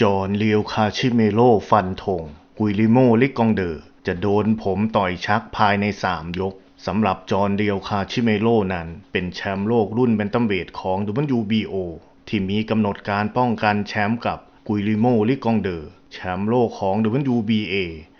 จอห์นเลียวคาชิเมโลฟันธง กุยลิโมลิกองเดอร์ จะโดนผมต่อยชักภายใน 3 ยกสำหรับจอห์นเลียวคาชิเมโลนั้น เป็นแชมป์โลกรุ่นแบนตัมเวทของ WBO ที่มีกำหนดการป้องกันแชมป์กับกุยลิโมลิกองเดอร์ แชมป์โลกของ WBA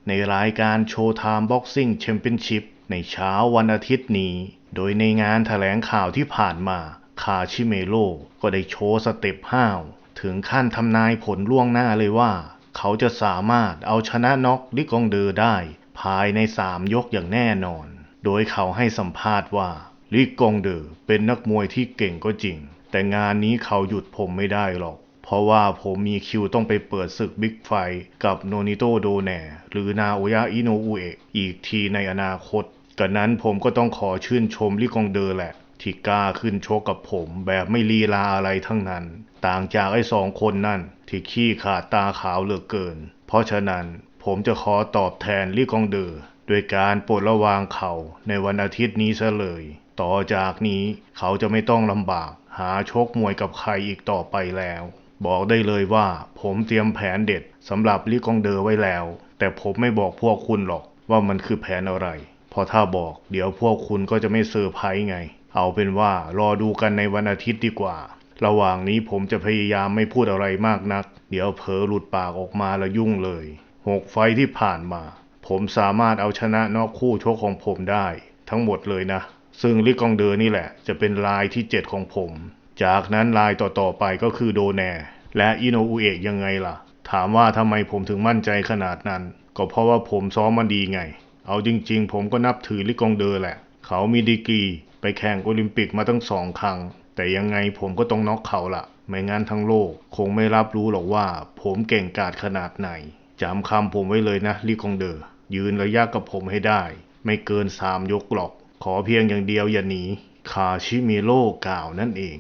ในรายการโชว์ไทม์บ็อกซิ่งแชมเปี้ยนชิพในเช้าวันอาทิตย์นี้ โดยในงานแถลงข่าวที่ผ่านมา คาชิเมโลก็ได้โชว์สเต็ปห้าว ถึงขั้นทำนายผลล่วงหน้าเลยว่า เขาจะสามารถเอาชนะน็อกลิกองเดอร์ได้ ภายใน3ยกอย่างแน่นอน โดยเขาให้สัมภาษณ์ว่าลิกองเดอร์เป็นนักมวยที่เก่งก็จริง แต่งานนี้เขาหยุดผมไม่ได้หรอก เพราะว่าผมมีคิวต้องไปเปิดศึกบิ๊กไฟกับโนนิโตโดแนหรือนาโอยะอิโนอุเอะอีกทีในอนาคตกันนั้นผมก็ต้องขอชื่นชมลิกองเดอร์แหละที่กล้าขึ้นโชกกับผมแบบไม่ลีลาอะไรทั้งนั้น ต่างจากไอ้สองคนนั่น ที่ขี้ขาดตาขาวเหลือเกิน เพราะฉะนั้นผมจะขอตอบแทนลิกองเดอร์ด้วยการปลดระวางเขาในวันอาทิตย์นี้ซะเลย ต่อจากนี้เขาจะไม่ต้องลำบาก หาชกมวยกับใครอีกต่อไปแล้ว บอกได้เลยว่าผมเตรียมแผนเด็ดสำหรับลิกองเดอร์ไว้แล้ว แต่ผมไม่บอกพวกคุณหรอกว่ามันคือแผนอะไรเพราะถ้าบอก เดี๋ยวพวกคุณก็จะไม่เซอร์ไพรส์ไง เอาเป็นว่ารอดูกันในวันอาทิตย์ดีกว่า ระหว่างนี้ผมจะพยายามไม่พูดอะไรมากนัก เดี๋ยวเผลอหลุดปากออกมาแล้วยุ่งเลยหกไฟที่ผ่านมา ผมสามารถเอาชนะนอกคู่ชกของผมได้ ทั้งหมดเลยนะ ซึ่งลิกองเดอร์นี่แหละ จะเป็นลายที่ 7 ของผม จากนั้นลายต่อๆไปก็คือโดแน และอิโนอุเอะยังไงล่ะ ถามว่าทำไมผมถึงมั่นใจขนาดนั้น ก็เพราะว่าผมซ้อมมาดีไง เอาจริง ๆ ผมก็นับถือลิกองเดอร์แหละ เขามีดีกรีไปแข่งโอลิมปิกมาตั้งสองครั้ง แต่ยังไงผมก็ต้องน็อกเขาละไม่งั้นทั้งโลก คงไม่รับรู้หรอกว่า ผมเก่งกาจขนาดไหนจำคำผมไว้เลยนะลีคองเดอร์ยืนระยะกับผมให้ได้ ไม่เกินสามยกหรอก ขอเพียงอย่างเดียวอย่าหนีคาชิมิโร่กล่าวนั่นเอง